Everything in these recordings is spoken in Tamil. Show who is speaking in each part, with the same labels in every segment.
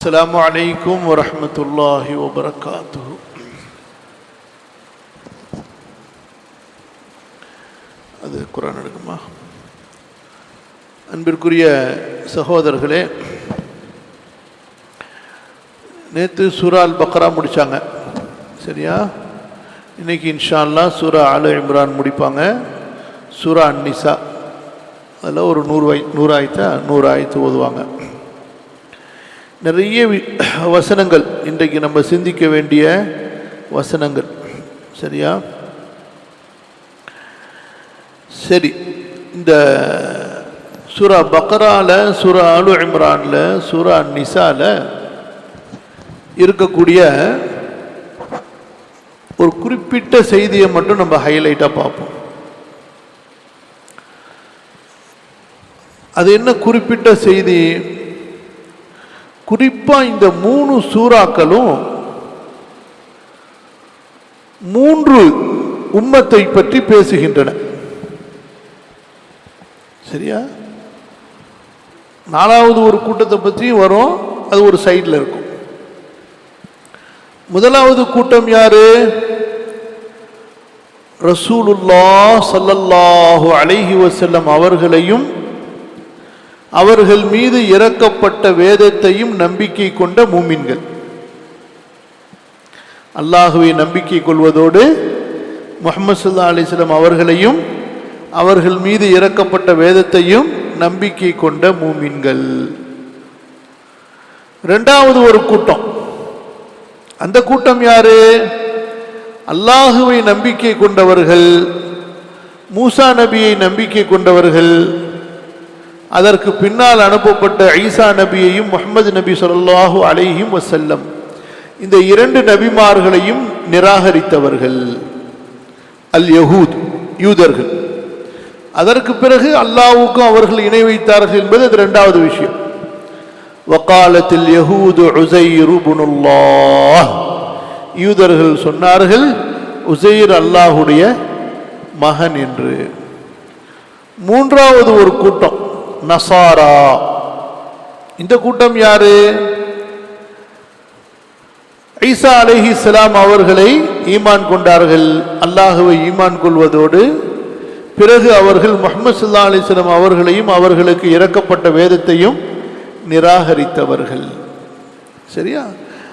Speaker 1: السلام عليكم ورحمة الله وبركاته அது குரான் எடுக்குமா அன்பிற்குரிய சகோதரர்களே நேற்று சூரா அல் பக்ரா முடித்தாங்க சரியா இன்னைக்கு இன்ஷா அல்லாஹ் சூரா ஆல இம்ரான் முடிப்பாங்க சூரா அன்னிசா அதில் ஒரு நூறு வய நூறு ஆயத்தை நூறு ஆயத்து ஓதுவாங்க நிறைய வசனங்கள். இன்றைக்கு நம்ம சிந்திக்க வேண்டிய வசனங்கள். சரியா? சரி. இந்த சுரா பக்ரால சுரா அலு இம்ரானில் சுரா நிசால இருக்கக்கூடிய ஒரு குறிப்பிட்ட செய்தியை மட்டும் நம்ம ஹைலைட்டாக பார்ப்போம். அது என்ன குறிப்பிட்ட செய்தி? குறிப்பாக இந்த மூணு சூறாக்களும் மூன்று உம்மத்தை பற்றி பேசுகின்றன. சரியா? நாலாவது ஒரு கூட்டத்தை பற்றியும் வரும் அது ஒரு சைடில் இருக்கும். முதலாவது கூட்டம் யாரு? ரசூலுல்லா சல்லல்லாஹு அலைஹி வசல்லம் அவர்களையும் அவர்கள் மீது இறக்கப்பட்ட வேதத்தையும் நம்பிக்கை கொண்ட மூமின்கள். அல்லாஹுவை நம்பிக்கை கொள்வதோடு முஹம்மது சுல்லா அலிஸ்லாம் அவர்களையும் அவர்கள் மீது இறக்கப்பட்ட வேதத்தையும் நம்பிக்கை கொண்ட மூமின்கள். ரெண்டாவது ஒரு கூட்டம். அந்த கூட்டம் யாரு? அல்லாஹுவை நம்பிக்கை கொண்டவர்கள் மூசா நபியை நம்பிக்கை கொண்டவர்கள் அதற்கு பின்னால் அனுப்பப்பட்ட ஈசா நபியையும் முகமது நபி சொல்லாஹு அலையும் வசல்லம் இந்த இரண்டு நபிமார்களையும் நிராகரித்தவர்கள். அல் யஹூத் யூதர்கள். அதற்கு பிறகு அல்லாவுக்கும் அவர்கள் இணை வைத்தார்கள் என்பது அது இரண்டாவது விஷயம். வக்காலத்தில் யஹூது உசைரு யூதர்கள் சொன்னார்கள் உசைர் அல்லாஹுடைய மகன் என்று. மூன்றாவது ஒரு கூட்டம் நசாரா. இந்த கூட்டம் யாரு? ஈசா அலைஹி இஸ்லாம் அவர்களை ஈமான் கொண்டார்கள். அல்லாஹுவை ஈமான் கொள்வதோடு பிறகு அவர்கள் முகமது சுல்லா அலிஸ்லாம் அவர்களையும் அவர்களுக்கு இறக்கப்பட்ட வேதத்தையும் நிராகரித்தவர்கள். சரியா?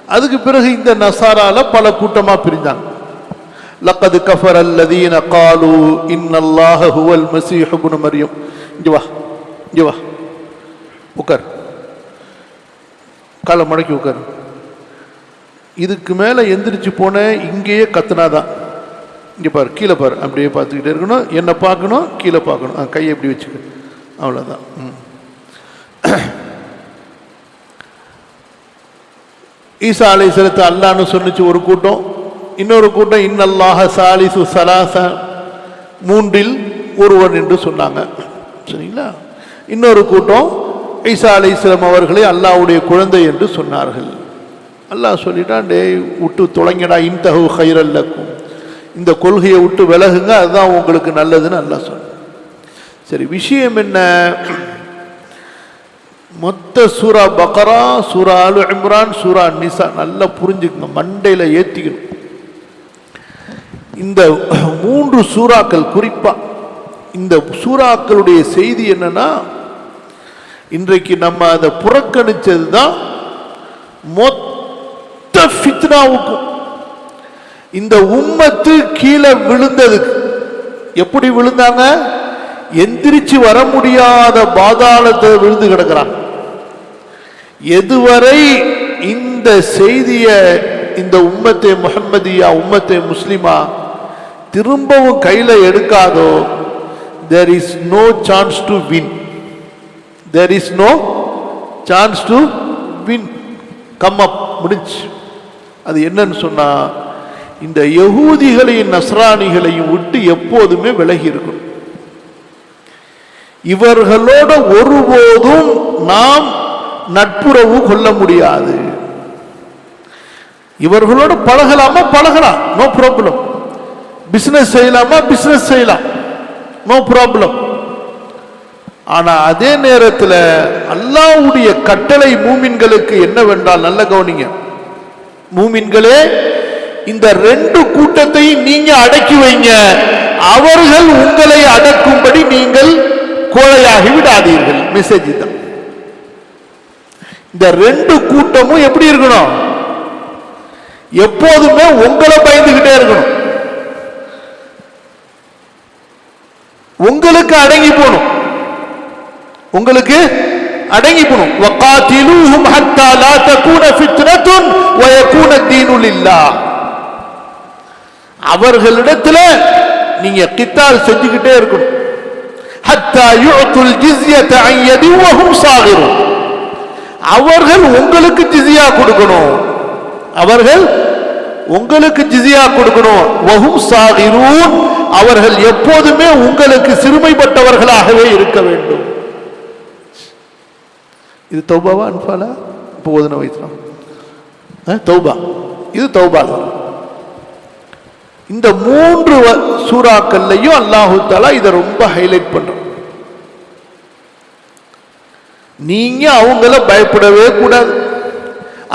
Speaker 1: அதுக்கு பிறகு இந்த நசாரால பல கூட்டமா பிரிந்தாங்க. லக்கது கஃபர் அல்லதீன காலு இன்னல்லாஹ ஹுவல் மசீஹ் இப்னு மரியம். வா. இங்க வா. உட்கார் காலை மடக்கி உட்கார் இதுக்கு மேலே எந்திரிச்சு போன இங்கேயே கத்துனாதான். இங்கே பாரு கீழே பாரு. அப்படியே பார்த்துக்கிட்டே இருக்கணும். என்னை பார்க்கணும் கீழே பார்க்கணும். ஆ, கையை எப்படி வச்சுக்க. அவ்வளோதான் ம். ஈசா அலை செலுத்த அல்லான்னு சொன்னிச்சு ஒரு கூட்டம். இன்னொரு கூட்டம் இன்னல்லாக சாலிசு சலாச. மூன்றில் ஒருவன் என்று சொன்னாங்க. சரிங்களா? இன்னொரு கூட்டம் ஈசா அலை அவர்களை அல்லாவுடைய குழந்தை என்று சொன்னார்கள். அல்லாஹ் சொல்லிட்டான் டேய் விட்டு தொலைங்கடா இன்தகு ஹைரல்லக்கும் இந்த கொள்கையை விட்டு விலகுங்க அதுதான் உங்களுக்கு நல்லதுன்னு அல்லாஹ் சொன்ன சரி விஷயம் என்ன? மொத்த சூரா பக்ரா சூரா அலு இம்ரான் சூரா நிசா நல்லா புரிஞ்சுக்கங்க மண்டையில் ஏற்றிக்கணும் இந்த மூன்று சூறாக்கள் குறிப்பாக இந்த சூறாக்களுடைய செய்தி என்னென்னா இன்றைக்கு நம்ம அதை புறக்கணித்தது தான் மொத்த ஃபித்னாவுக்கும் இந்த உம்மத்து கீழே விழுந்ததுக்கு. எப்படி விழுந்தாங்க? எந்திரிச்சு வர முடியாத பாதாளத்தை விழுந்து கிடக்குறாங்க எதுவரை இந்த செய்திய இந்த உம்மத்தை முகம்மதியா உம்மத்தை முஸ்லிமா திரும்பவும் கையில எடுக்காதோ there is no chance to win there is no chance to win come up முடிஞ்சு. அது என்னன்னு சொன்னால் இந்த யகூதிகளையும் நஸ்ராணிகளையும் விட்டு எப்போதுமே விலகி இருக்கணும். இவர்களோட ஒருபோதும் நாம் நட்புறவு கொள்ள முடியாது. இவர்களோட பழகலாமா? பழகலாம். நோ ப்ராப்ளம் பிஸ்னஸ் செய்யலாமா? பிஸ்னஸ் செய்யலாம். நோ ப்ராப்ளம் ஆனா அதே நேரத்தில் அல்லாவுடைய கட்டளை மூமின்களுக்கு என்னவென்றால் நல்ல கவனிங்க. மூமின்களே இந்த ரெண்டு கூட்டத்தையும் நீங்க அடக்கி வைங்க. அவர்கள் உங்களை அடக்கும்படி நீங்கள் கோழையாகி விடாதீர்கள். மெசேஜ் தான். இந்த ரெண்டு கூட்டமும் எப்படி இருக்கணும்? எப்போதுமே உங்களை பயந்துகிட்டே இருக்கணும். உங்களுக்கு அடங்கி போகணும். உங்களுக்கு அடங்கி போணும் வகாதிலூஹும் ஹத்தா லா தகூன ஃபித்னத்துன் வ யகூன தீனு லில்லாஹ் அவர்களிடத்துல நீங்க கித்தால் செஞ்சுக்கிட்டே இருக்கணும். ஹத்தா யுஅத்துல் ஜிஸ்யத அன் யதி வ சாகிரும் அவர்கள் உங்களுக்கு ஜிஸியா கொடுக்கணும். அவர்கள் உங்களுக்கு ஜிஸியா கொடுக்கணும். வஹும் சாகிரூன். அவர்கள் எப்போதுமே உங்களுக்கு சிறுமைப்பட்டவர்களாகவே இருக்க வேண்டும். இது தௌபாவா அன்பாலா இப்போ ஓதுன வயசுலாம் தௌபா. இது தௌபா இந்த மூன்று சூறாக்கள்லையும் அல்லாஹு தாலா இதை ரொம்ப ஹைலைட் பண்றோம் நீங்க அவங்கள பயப்படவே கூடாது.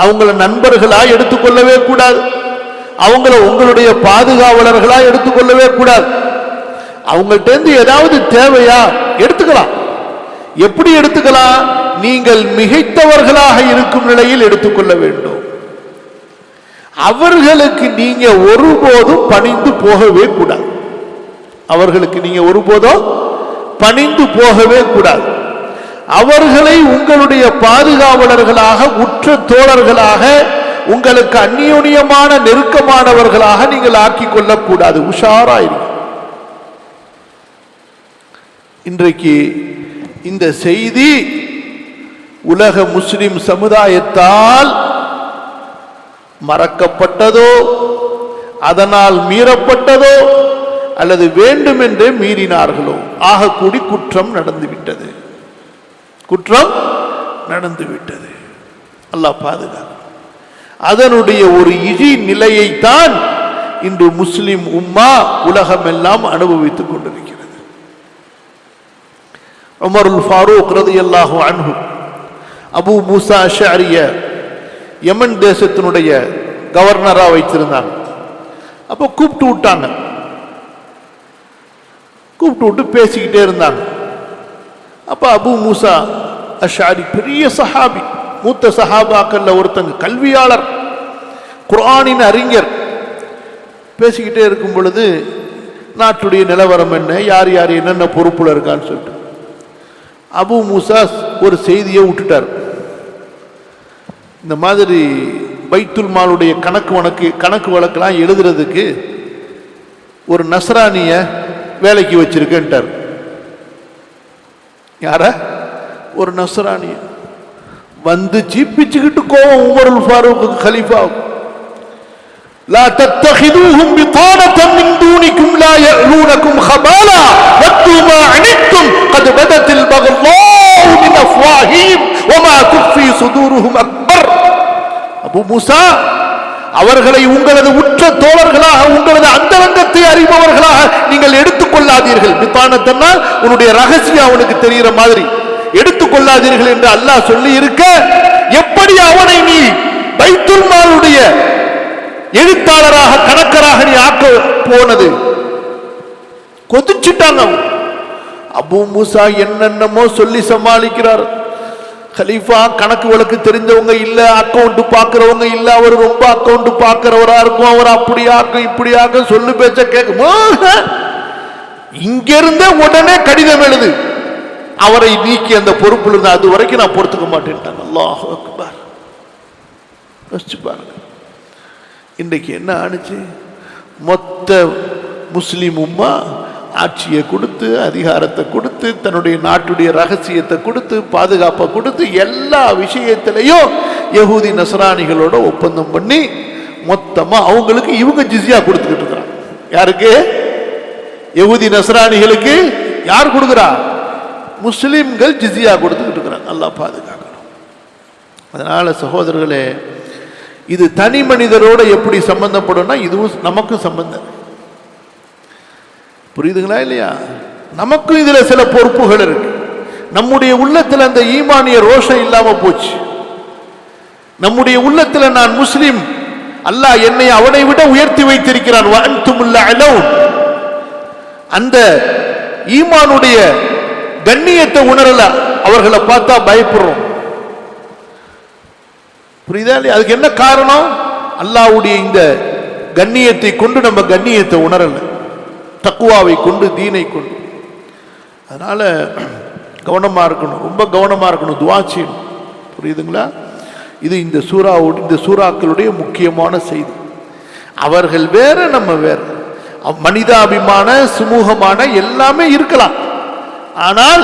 Speaker 1: அவங்கள நண்பர்களா எடுத்துக்கொள்ளவே கூடாது. அவங்கள உங்களுடைய பாதுகாவலர்களா எடுத்துக்கொள்ளவே கூடாது. அவங்கள்ட்ட இருந்து ஏதாவது தேவையா எடுத்துக்கலாம். எப்படி எடுத்துக்கலாம்? நீங்கள் மிகைத்தவர்களாக இருக்கும் நிலையில் எடுத்துக்கொள்ள வேண்டும். அவர்களுக்கு நீங்க ஒருபோதும் பணிந்து போகவே கூடாது. அவர்களுக்கு நீங்க ஒருபோதும் பணிந்து போகவே கூடாது. அவர்களை உங்களுடைய பாதுகாவலர்களாக உற்ற தோழர்களாக உங்களுக்கு அந்நியுனியமான நெருக்கமானவர்களாக நீங்கள் ஆக்கிக் கொள்ளக்கூடாது. உஷாராயிருக்கும் இன்றைக்கு இந்த செய்தி உலக முஸ்லிம் சமுதாயத்தால் மறக்கப்பட்டதோ அதனால் மீறப்பட்டதோ அல்லது வேண்டுமென்றே மீறினார்களோ ஆகக்கூடி குற்றம் நடந்துவிட்டது. குற்றம் நடந்துவிட்டது. அல்லாஹ் பாதுகாக்கும். அதனுடைய ஒரு இழி நிலையைத்தான் இன்று முஸ்லிம் உம்மா உலகமெல்லாம் அனுபவித்துக் கொண்டிருக்கிறது. உமருல் ஃபாரூக் ரதியல்லாஹு அன்ஹு. அபு மூசா ஷாரிய யமன் தேசத்தினுடைய கவர்னரா வைத்திருந்தாங்க. அப்போ கூப்பிட்டு விட்டாங்க. கூப்பிட்டு விட்டு பேசிக்கிட்டே இருந்தாங்க. அப்ப அபு மூசா அஷாரி பெரிய சஹாபி மூத்த சஹாபாக்கள்ல ஒருத்தங்க கல்வியாளர் குரானின் அறிஞர். பேசிக்கிட்டே இருக்கும் பொழுது நாட்டுடைய நிலவரம் என்ன யார் யார் என்னென்ன பொறுப்புல இருக்கான்னு சொல்லிட்டு. அபு மூசா ஒரு செய்தியை விட்டுட்டார். இந்த மாதிரி பைத்துல் மாலுடைய கணக்கு வழக்கு கணக்கு வழக்கெல்லாம் எழுதுறதுக்கு ஒரு நஸ்ரானிய வேலைக்கு வச்சிருக்கேன்ட்டார். யார? ஒரு நஸ்ரானிய. வந்து சீப்பிச்சுக்கிட்டு கோவம் உமருல் ஃபாரூக்கு கலீஃபா. لا تتخذوهم بطانة من دونكم لا يألونكم خبالا ودوا ما عنتم قد بدت البغضاء من أفواههم وما تخفي صدورهم أكبر அபு மூசா அவர்களை உங்களது உற்ற தோழர்களாக உங்களது அந்தரங்கத்தை அறிபவர்களாக நீங்கள் எடுத்துக்கொள்ளாதீர்கள் பித்தானத்தன்னா உன்னுடைய ரகசியம் அவனுக்கு தெரிகிற மாதிரி எடுத்துக்கொள்ளாதீர்கள் என்று அல்லாஹ் சொல்லி இருக்க எப்படி அவனை நீ பைத்துல் மாலுடைய எழுத்தாளராக கணக்கராக நீ ஆக்க போனது. கொதிச்சுட்டாங்க அவங்க. அபு மூசா என்னென்னமோ சொல்லி சமாளிக்கிறார். கலீஃபா கணக்கு வழக்கு தெரிஞ்சவங்க இல்ல அக்கௌண்ட் பாக்குறவங்க இல்ல அவர் ரொம்ப அக்கௌண்ட் பாக்குறவரா இருக்கும் அவர் இப்படி ஆக்கும் சொல்லு பேச்ச கேட்கும். இங்கிருந்தே உடனே கடிதம் எழுது. அவரை நீக்கி அந்த பொறுப்புல இருந்து அது வரைக்கும் நான் பொறுத்துக்க மாட்டேன்ட்டாங்க. அல்லாஹ் அக்பர். யோசிச்சு பாருங்க. இன்றைக்கு என்ன ஆணுச்சு? மொத்த முஸ்லீம் உம்மா ஆட்சியை கொடுத்து அதிகாரத்தை கொடுத்து தன்னுடைய நாட்டுடைய ரகசியத்தை கொடுத்து பாதுகாப்பை கொடுத்து எல்லா விஷயத்திலையும் யகூதி நசராணிகளோட ஒப்பந்தம் பண்ணி மொத்தமாக அவங்களுக்கு இவங்க ஜிஸியா கொடுத்துக்கிட்டு இருக்கிறாங்க. யாருக்கு? யகூதி நசராணிகளுக்கு யார் கொடுக்குறா? முஸ்லீம்கள் ஜிஸியா கொடுத்துக்கிட்டு இருக்கிறாங்க. நல்லா பாதுகாக்கணும். அதனால் சகோதரர்களே இது தனி மனிதரோட எப்படி சம்பந்தப்படும்னா இதுவும் நமக்கும் சம்பந்தம். புரியுதுங்களா இல்லையா? நமக்கும் இதுல சில பொறுப்புகள் இருக்கு. நம்முடைய உள்ளத்தில் அந்த ஈமானிய ரோஷம் இல்லாம போச்சு. நம்முடைய உள்ளத்தில் நான் முஸ்லீம் அல்லாஹ் என்னை அவனை விட உயர்த்தி வைத்திருக்கிறான். அந்த ஈமானுடைய கண்ணியத்தை உணரல. அவர்களை பார்த்தா பயப்படுறோம். புரியுதா இல்லையா? அதுக்கு என்ன காரணம்? அல்லாவுடைய இந்த கண்ணியத்தை கொண்டு நம்ம கண்ணியத்தை உணரல. தக்குவாவை கொண்டு தீனை கொண்டு. அதனால கவனமாக இருக்கணும். ரொம்ப கவனமாக இருக்கணும். துவா செய்யணும். புரியுதுங்களா? இது இந்த சூறாவோட இந்த சூறாக்களுடைய முக்கியமான செய்தி. அவர்கள் வேற நம்ம வேற. மனிதாபிமான சுமூகமான எல்லாமே இருக்கலாம். ஆனால்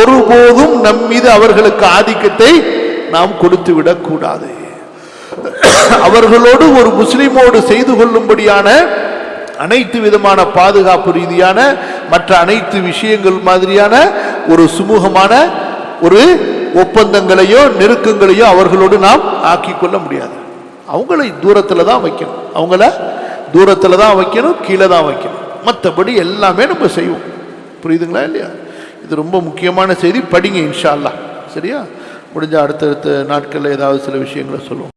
Speaker 1: ஒருபோதும் நம் மீது அவர்களுக்கு ஆதிக்கத்தை நாம் கொடுத்து விடக்கூடாது அவர்களோடு ஒரு முஸ்லிமோடு செய்து கொள்ளும்படியான அனைத்து விதமான பாதுகாப்பு ரீதியான மற்ற அனைத்து விஷயங்கள் மாதிரியான ஒரு சுமூகமான ஒரு ஒப்பந்தங்களையோ நெருக்கங்களையோ அவர்களோடு நாம் ஆக்கிக்கொள்ள முடியாது. அவங்களை தூரத்தில் தான் வைக்கணும். அவங்கள தூரத்தில் தான் வைக்கணும் கீழே தான் வைக்கணும். மற்றபடி எல்லாமே நம்ம செய்வோம். புரியுதுங்களா இல்லையா? இது ரொம்ப முக்கியமான செய்தி. படிங்க இன்ஷா அல்லாஹ் சரியா? முடிஞ்ச அடுத்தடுத்த நாட்களில் ஏதாவது சில விஷயங்களை சொல்லுவோம்.